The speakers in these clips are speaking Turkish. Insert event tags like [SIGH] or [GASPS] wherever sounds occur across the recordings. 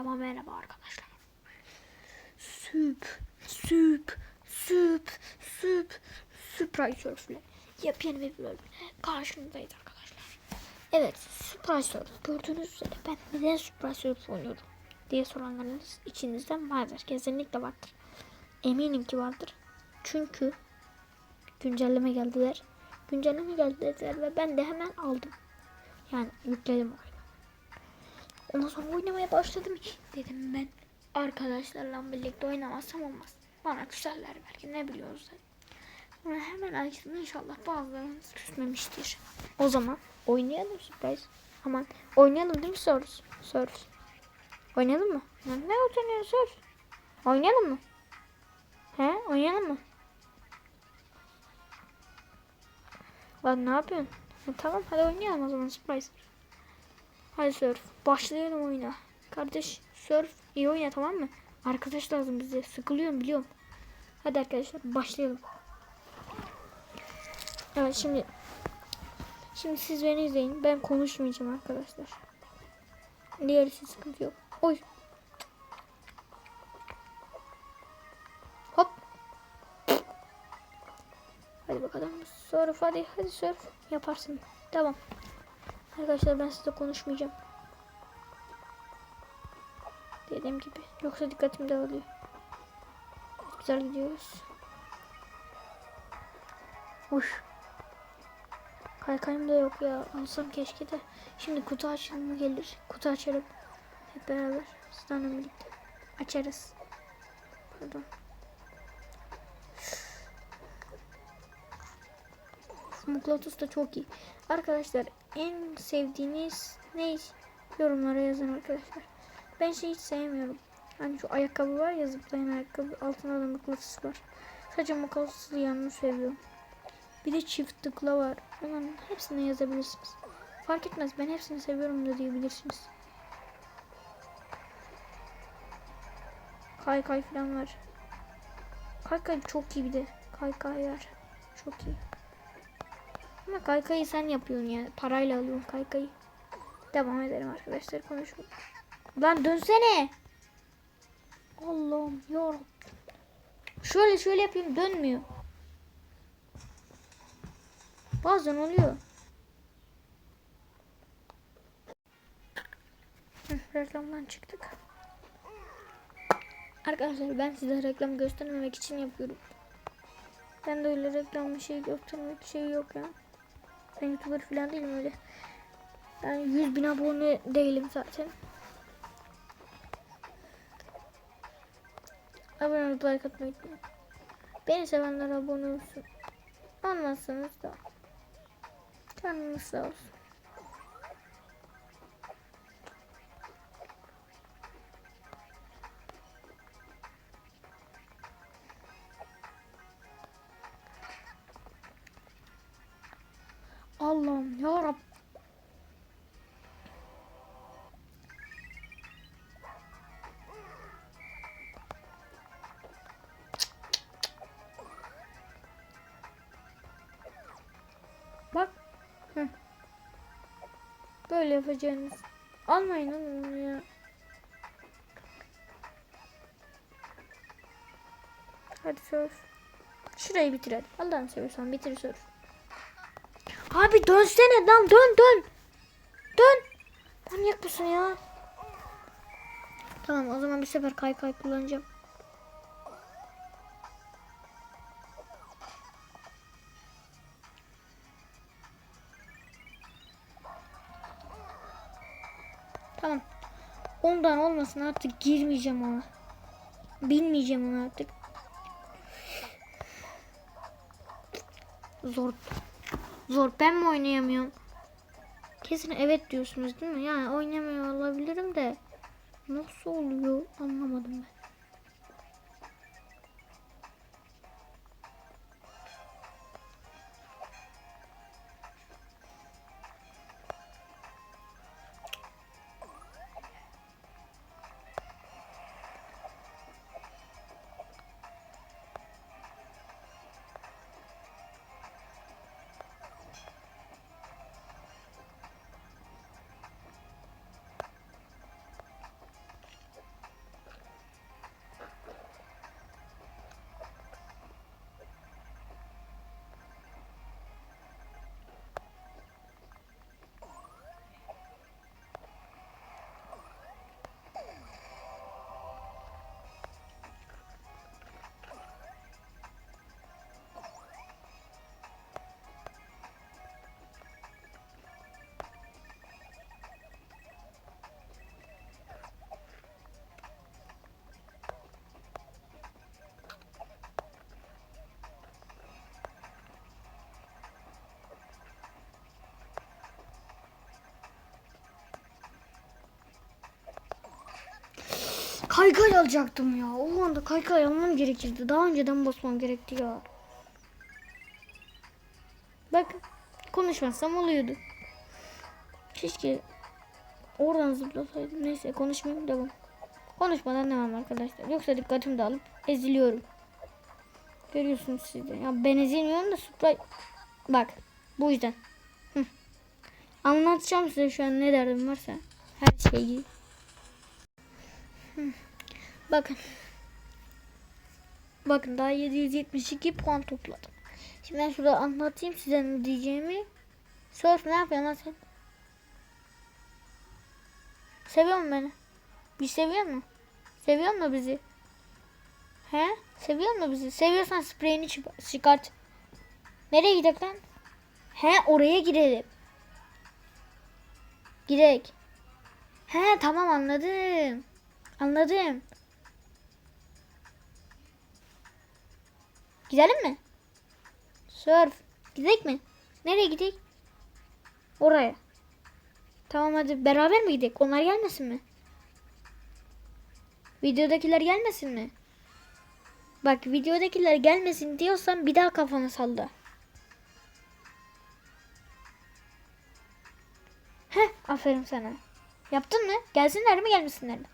Merhaba merhaba arkadaşlar. Süp, süp, süp, süp, Surprise Surf'le yepyeni bir bölüm karşınızdayız arkadaşlar. Evet, Surprise Surf. Gördüğünüz üzere ben neden Surprise Surf oynuyorum diye soranlarınız içinizden vardır. Kesinlikle vardır. Eminim ki vardır. Çünkü güncelleme geldiler. Güncelleme geldiler ve ben de hemen aldım. Yani yükledim oyunu. Ondan sonra oynamaya başladım. Dedim ben arkadaşlarla birlikte oynamazsam olmaz. Bana küserler belki ne biliyoruz. Sonra hemen açtım inşallah bazılarınız küsmemiştir. O zaman oynayalım surprise. Aman oynayalım değil mi Surf? Surf. Oynayalım mı? Ne, utanıyorsun Surf? Oynayalım mı? He oynayalım mı? Lan ne yapıyorsun? Tamam hadi oynayalım o zaman surprise. Hadi surf. Başlayalım oyuna. Kardeş surf iyi oyna tamam mı? Arkadaş lazım bize. Sıkılıyorum biliyorum. Hadi arkadaşlar başlayalım. Evet şimdi şimdi siz beni izleyin. Ben konuşmayacağım arkadaşlar. Diğerisi sıkıntı yok. Oy. Hop. Hadi bakalım. Surf hadi hadi surf yaparsın. Tamam. Arkadaşlar ben size konuşmayacağım. Dediğim gibi. Yoksa dikkatim dağılıyor. Güzel gidiyoruz. Uş. Kaykayım da yok ya. Alsam keşke de. Şimdi kutu açılımı gelir. Kutu açarım. Hep beraber. Sizlerle birlikte. Açarız. Pardon. Muklatus da çok iyi. Arkadaşlar en sevdiğiniz ne? Yorumlara yazın arkadaşlar. Ben şey hiç sevmiyorum. Hani şu ayakkabı var ya zıplayan ayakkabı. Altında da mıknatıs var. Sadece mıknatıslı yanını seviyorum. Bir de çift tıkla var. Onların hepsini yazabilirsiniz. Fark etmez ben hepsini seviyorum da diyebilirsiniz. Kay kay falan var. Kay kay çok iyi bir de. Kay kay var. Çok iyi. Ama kaykayı sen yapıyorsun ya. Parayla alıyorsun kaykayı. Devam edelim arkadaşlar konuşma. Lan dönsene. Allah'ım yarabbim. Şöyle şöyle yapayım dönmüyor. Bazen oluyor. Reklamdan çıktık. Arkadaşlar ben size reklam göstermemek için yapıyorum. Ben de öyle reklam bir şey göstermek şey yok ya. Ben youtuber falan değilim öyle. Yani 100 bin abone değilim zaten. Abone olup like atmayı unutmayın. Beni sevenler abone olsun. Olmazsanız da canınız sağ olsun. Allah'ım ya Rab. Bak. Heh. Böyle yapacağınız. Almayın onu ya. Hadi sörf. Şurayı bitir hadi. Allah'ını seversen bitir sörf. Abi dönsene lan dön dön. Dön. Manyak mısın ya? Tamam o zaman bir sefer kay kay kullanacağım. Tamam. Ondan olmasın artık girmeyeceğim ona. Bilmeyeceğim ona artık. Zor. Zor. Ben mi oynayamıyorum? Kesin evet diyorsunuz değil mi? Yani oynamıyor olabilirim de. Nasıl oluyor anlamadım ben. Kaykay alacaktım ya. O anda kaykay almam gerekirdi. Daha önceden basmam gerekti ya. Bak konuşmazsam oluyordu. Keşke oradan zıplasaydım. Neyse konuşmayayım devam. Konuşmadan devam arkadaşlar. Yoksa dikkatim dağılıp eziliyorum. Görüyorsunuz siz de. Ya ben ezilmiyorum da Supra... Bak bu yüzden. Hı. Anlatacağım size şu an ne derdim varsa. Her şeyi. Hı. Bakın. Bakın daha 772 puan topladım. Şimdi ben şurada anlatayım size ne diyeceğimi. Surf ne yapıyorsun lan sen? Seviyor musun beni? Bir seviyor mu? Seviyor mu bizi? He? Seviyor mu bizi? Seviyorsan spreyini çıkart. Nereye gidelim lan? He oraya gidelim. Gidek. He tamam anladım. Anladım. Gidelim mi? Surf. Gidek mi? Nereye gidek? Oraya. Tamam hadi beraber mi gidek? Onlar gelmesin mi? Videodakiler gelmesin mi? Bak videodakiler gelmesin diyorsan bir daha kafanı salla. Heh aferin sana. Yaptın mı? Gelsinler mi gelmesinler mi?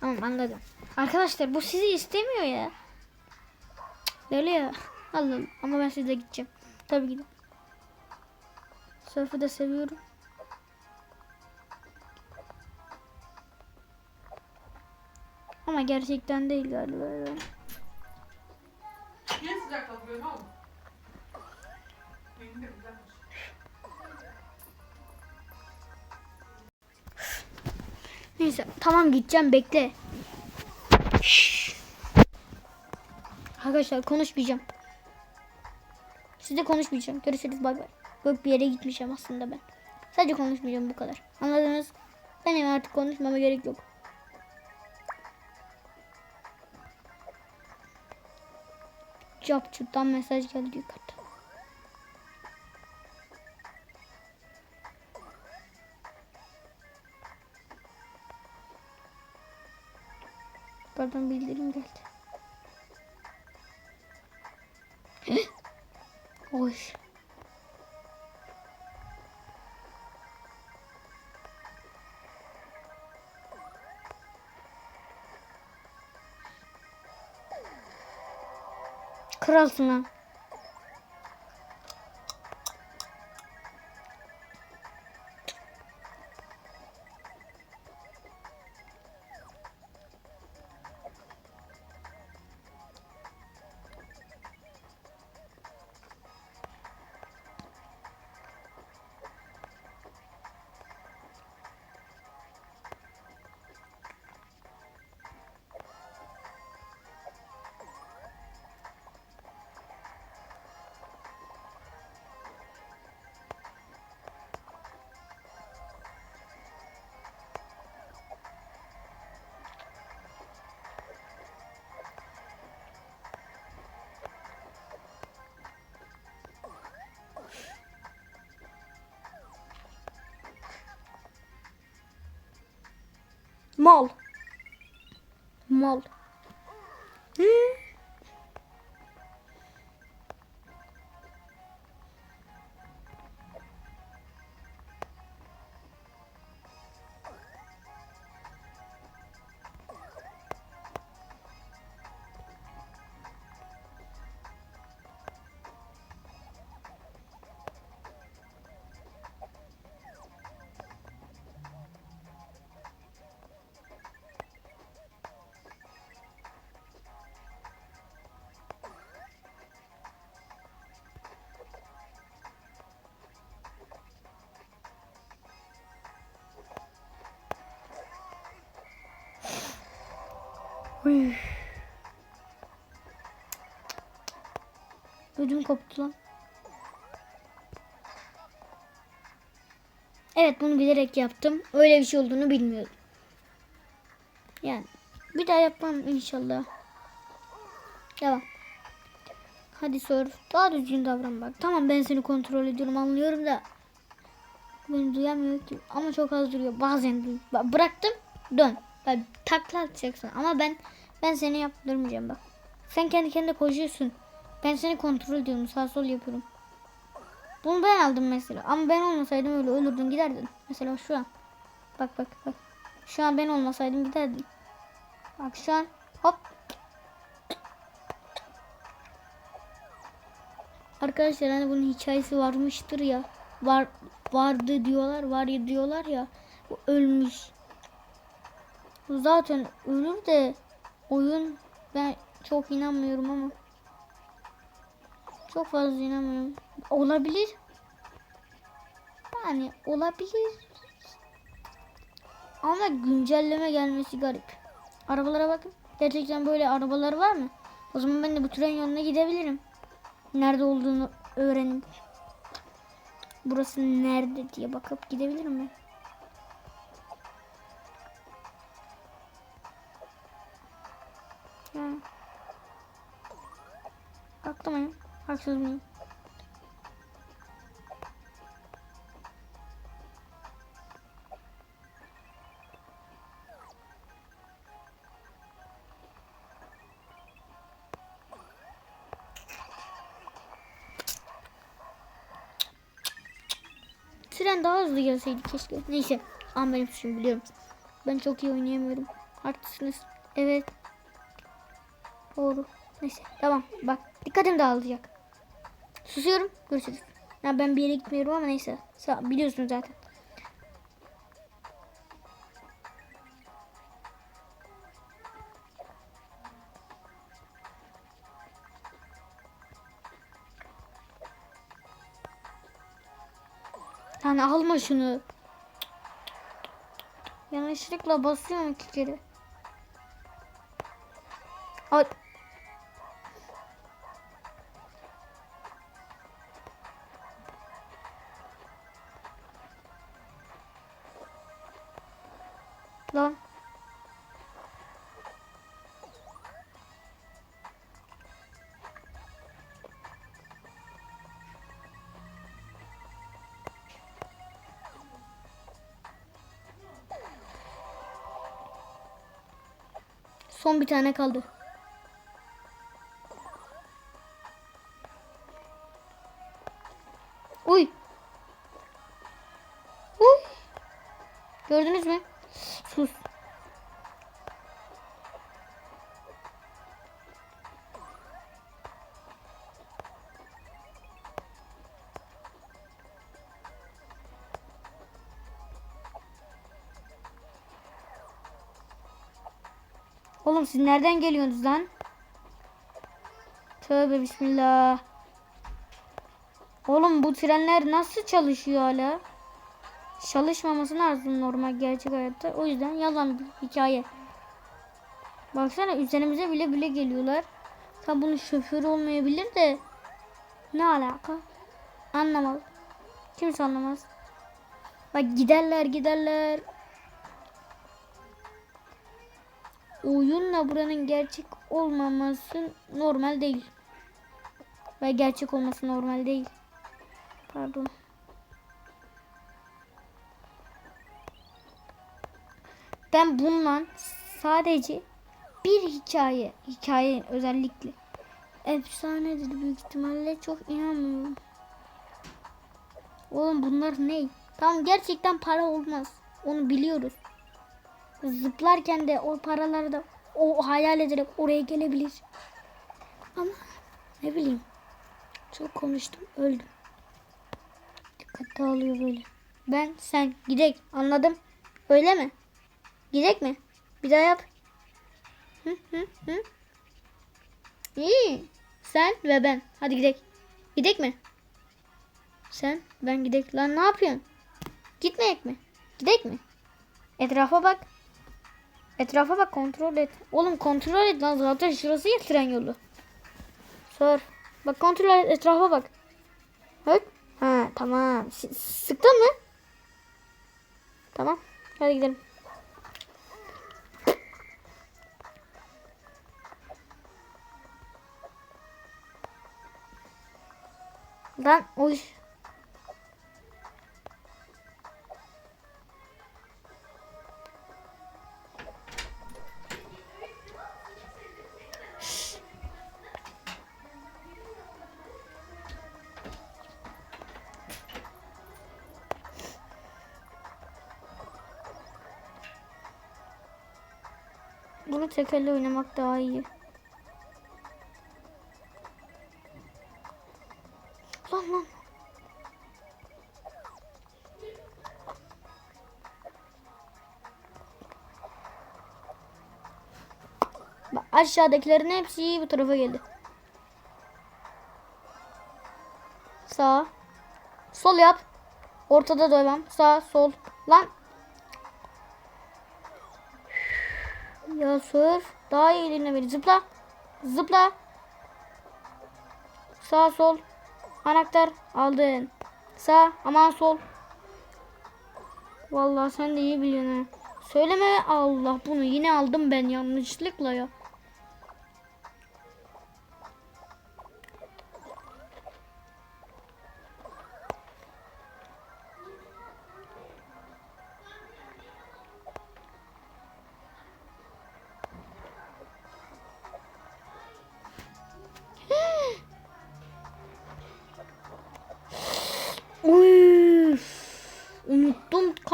Tamam anladım. Arkadaşlar bu sizi istemiyor ya. Cık, Öyle ya. Allah. Ama ben sizle gideceğim. Tabii gidin. Surf'ı da seviyorum. Ama gerçekten değil galiba. Niye sıcak de güzelmiş. Neyse tamam gideceğim bekle. Şşş. Arkadaşlar konuşmayacağım. Sizle konuşmayacağım. Görüşürüz bay bay. Yok bir yere gitmeyeceğim aslında ben. Sadece konuşmayacağım bu kadar. Anladınız? Benim artık konuşmama gerek yok. Capçut'tan mesaj geldi yukarıda. Pardon bildirim geldi. [GASPS] Oy. Kralsın lan. Mal. Mal. Uy. Ödüm koptu lan. Evet bunu bilerek yaptım. Öyle bir şey olduğunu bilmiyordum. Yani bir daha yapmam inşallah. Devam. Hadi sor. Daha düzgün davran bak. Tamam ben seni kontrol ediyorum anlıyorum da. Beni duyamıyor ki. Ama çok az duruyor. Bazen duyuyor. Bıraktım. Dön. Bak takla atacaksın. Ama ben ben seni yaptırmayacağım bak. Sen kendi kendine koşuyorsun. Ben seni kontrol ediyorum. Sağ sol yapıyorum. Bunu ben aldım mesela. Ama ben olmasaydım öyle ölürdün giderdin. Mesela şu an. Bak bak bak. Şu an ben olmasaydım giderdin. Bak şu an hop. Arkadaşlar hani bunun hikayesi varmıştır ya. Var vardı diyorlar, var ya diyorlar ya. Bu ölmüş. Zaten ölür de oyun ben çok inanmıyorum ama. Çok fazla inanmıyorum. Olabilir. Yani olabilir. Ama güncelleme gelmesi garip. Arabalara bakın. Gerçekten böyle arabalar var mı? O zaman ben de bu tren yoluna gidebilirim. Nerede olduğunu öğrenin. Burası nerede diye bakıp gidebilirim ben. Haklı mıyım? Haksız mıyım? Tren daha hızlı gelseydi keşke. Neyse. Ama benim suçum biliyorum. Ben çok iyi oynayamıyorum. Haklısınız. Evet. Doğru. Neyse. Tamam. Bak. Dikkatim dağılacak. Susuyorum. Görüşürüz. Ya ben bir yere gitmiyorum ama neyse. Biliyorsunuz zaten. Yani alma şunu. Yanlışlıkla basıyorum iki kere. Ay. Son bir tane kaldı. Uy. Uy. Gördünüz mü? Oğlum siz nereden geliyorsunuz lan? Tövbe bismillah. Oğlum bu trenler nasıl çalışıyor hala? Çalışmaması lazım normal gerçek hayatta. O yüzden yalan bir hikaye. Baksana üzerimize bile bile geliyorlar. Tabi bunun şoförü olmayabilir de ne alaka? Anlamaz. Kimse anlamaz. Bak giderler giderler. Oyunla buranın gerçek olmaması normal değil. Ve gerçek olması normal değil. Pardon. Ben bundan sadece bir hikaye, hikaye özellikle efsanedir büyük ihtimalle çok inanmıyorum. Oğlum bunlar ne? Tam gerçekten para olmaz. Onu biliyoruz zıplarken de o paraları da o hayal ederek oraya gelebilir. Ama ne bileyim çok konuştum öldüm. Dikkat dağılıyor böyle. Ben sen gidek anladım. Öyle mi? Gidek mi? Bir daha yap. Hı hı hı. İyi. Sen ve ben. Hadi gidek. Gidek mi? Sen ben gidek. Lan ne yapıyorsun? Gitmeyek mi? Gidek mi? Etrafa bak. Etrafa bak kontrol et. Oğlum kontrol et lan zaten şurası ya tren yolu. Sor. Bak kontrol et etrafa bak. Bak. Ha tamam. S sıktın mı? Tamam. Hadi gidelim. Lan oy. Bunu tek elle oynamak daha iyi. Lan lan. Bak aşağıdakilerin hepsi bu tarafa geldi. Sağ. Sol yap. Ortada devam. Sağ, sol. Lan. Sür. Daha iyi dinlemeli. Zıpla. Zıpla. Sağ, sol. Anahtar aldın. Sağ, aman sol. Vallahi sen de iyi biliyorsun. Söyleme Allah bunu yine aldım ben yanlışlıkla ya.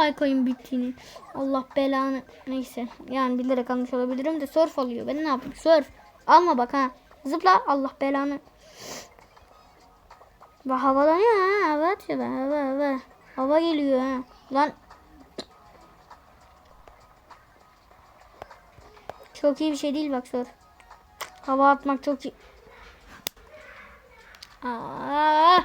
Kaykayın bittiğini. Allah belanı. Neyse. Yani bilerek almış olabilirim de surf alıyor. Ben ne yapayım? Surf. Alma bak ha. Zıpla. Allah belanı. Bak havalanıyor ha. Hava atıyor da. Hava hava. Hava geliyor ha. Lan. Çok iyi bir şey değil bak surf. Hava atmak çok iyi. Aa.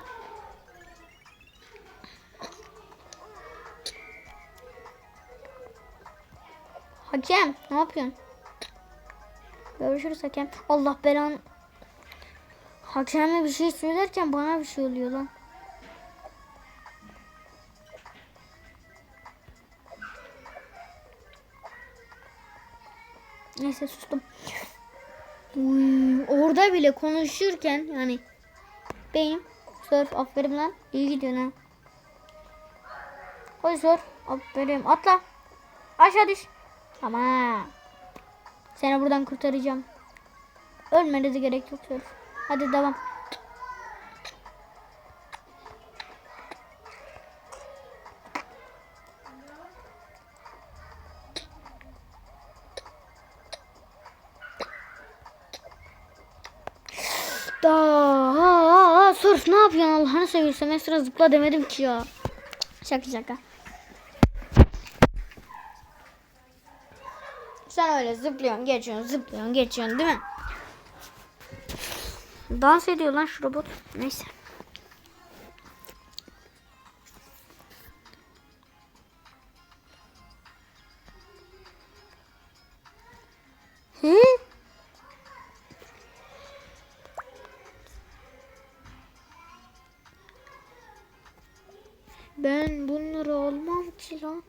Hakem ne yapıyorsun? Görüşürüz hakem. Allah belanı. Hakeme bir şey söylerken bana bir şey oluyor lan. Neyse sustum. Uy, orada bile konuşurken yani benim surf aferin lan iyi gidiyorsun ha. Hadi surf aferin atla aşağı düş. Tamam. Seni buradan kurtaracağım. Ölmene de gerek yok surf. Hadi devam. Daha surf ne yapıyorsun Allah'ını seviyorsan ben sıra zıpla demedim ki ya. Şaka şaka. Sen öyle zıplıyorsun, geçiyorsun, zıplıyorsun, geçiyorsun değil mi? Dans ediyor lan şu robot. Neyse. Hı? Ben bunları almam ki lan.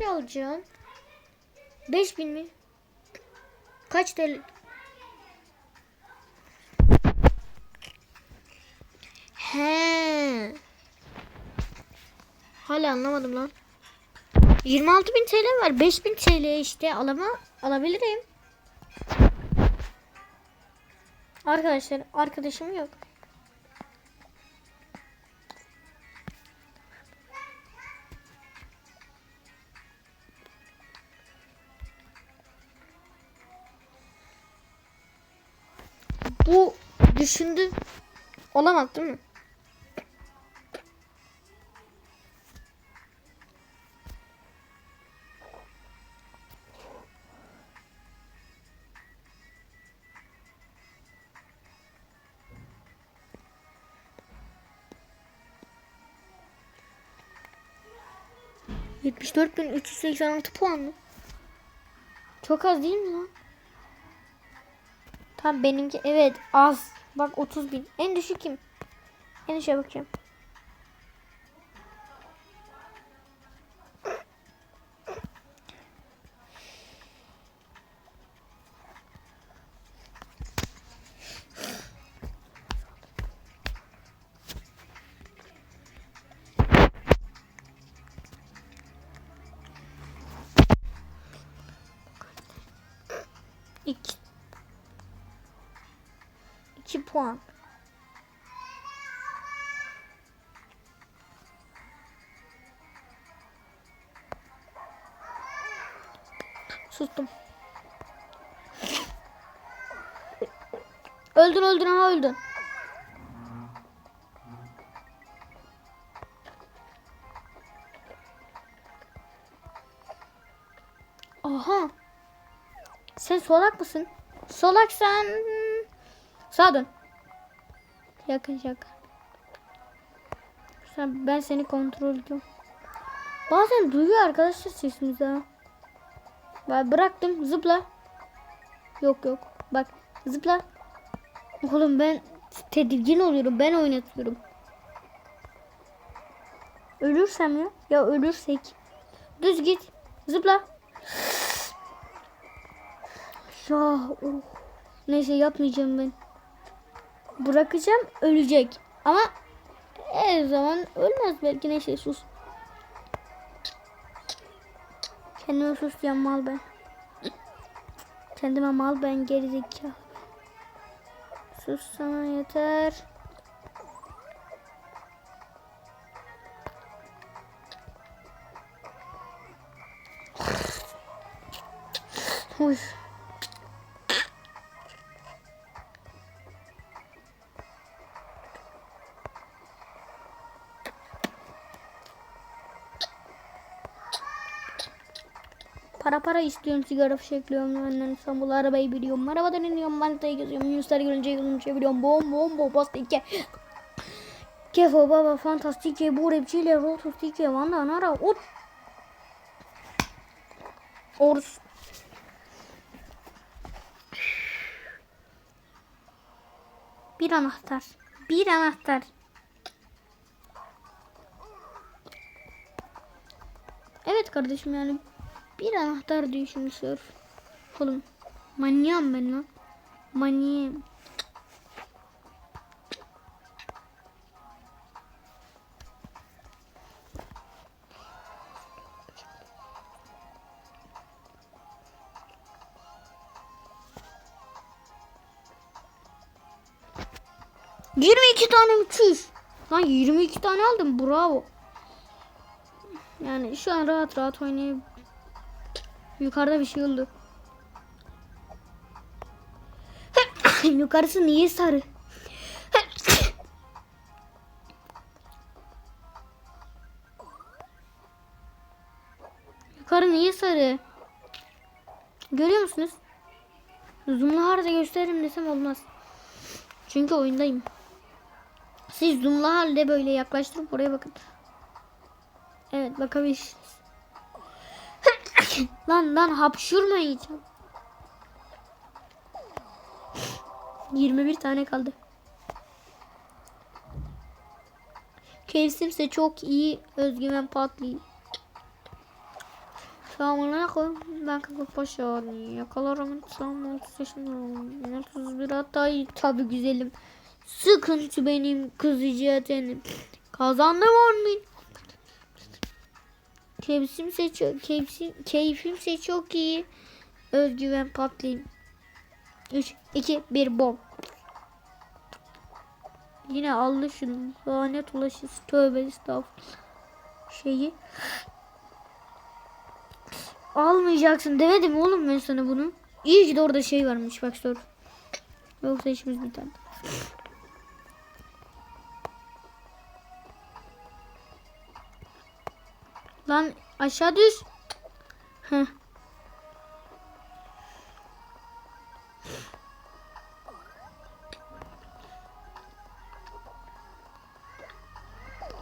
Arkadaş alacağım. 5000 mi? Kaç TL? He. Hala anlamadım lan. 26.000 TL var. 5000 TL işte alama alabilirim. Arkadaşlar arkadaşım yok. Düşündü. Olamaz değil mi? Altı puan mı? Çok az değil mi lan? Tam benimki evet az. Bak 30 bin. En düşük kim? En düşüğe bakacağım. Puan. Sustum. Öldün öldün ha öldün. Aha. Sen solak mısın? Solak sen. Sağa dön. Yakın şaka. Sen, ben seni kontrol ediyorum. Bazen duyuyor arkadaşlar sesimizi ha. Bak bıraktım zıpla. Yok yok. Bak zıpla. Oğlum ben tedirgin oluyorum. Ben oynatıyorum. Ölürsem ya. Ya ölürsek. Düz git. Zıpla. [SIGHS] Ya oh. Neyse yapmayacağım ben. Bırakacağım ölecek. Ama her zaman ölmez belki neyse sus. Kendime sus diyen mal ben. Kendime mal ben gerizekalı. Sus sana yeter. Para istiyorum sigara fişekliyorum benden İstanbul arabayı biliyorum arabadan iniyorum manitayı geziyorum. Yunuslar görünce yolunu çeviriyorum. Bom bom bom pastike Kefo baba fantastike bu rapçiyle rotostike vanda nara ot Orus. Bir anahtar bir anahtar. Evet kardeşim yani bir anahtar diyor şimdi sırf. Oğlum manyağım ben lan. Manyağım. Yirmi iki tane müthiş. Lan 22 tane aldım bravo. Yani şu an rahat rahat oynayabilirim. Yukarıda bir şey oldu. Yukarısı niye sarı? Yukarı niye sarı? Görüyor musunuz? Zoom'la halde gösteririm desem olmaz. Çünkü oyundayım. Siz zoom'la halde böyle yaklaştırıp oraya bakın. Evet bakabilirsiniz. Lan lan hapşurmayacağım. 21 tane kaldı. Kevsimse çok iyi özgüven patlıyor. Selamünaleyküm. Ben Kıvır Paşa. Yakalarım. Tamam 30 yaşındayım. 31 hatta iyi. Tabi güzelim. Sıkıntı benim kızıcı tenim. Kazandım 10 bin. Keyfimse çok, keyfim, keyfimse çok iyi. Özgüven patlayayım. 3, 2, 1 bom. Yine aldı şunu. Lanet ulaşısı. Tövbe estağfurullah. Şeyi. Almayacaksın demedim oğlum ben sana bunu. İyi ki de orada şey varmış bak sor. Yoksa işimiz biter. Lan aşağı düş.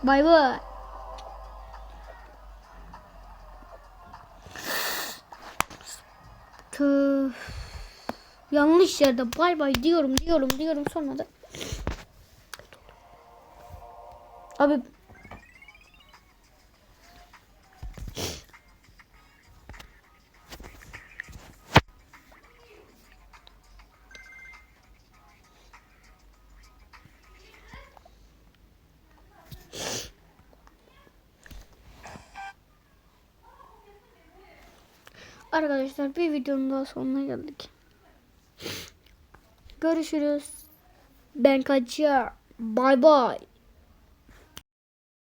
Bay bay. Yanlış yerde bay bay diyorum diyorum diyorum sonra da. Abi Arkadaşlar bir videonun daha sonuna geldik. Görüşürüz. Ben kaçıyorum. Bay bay.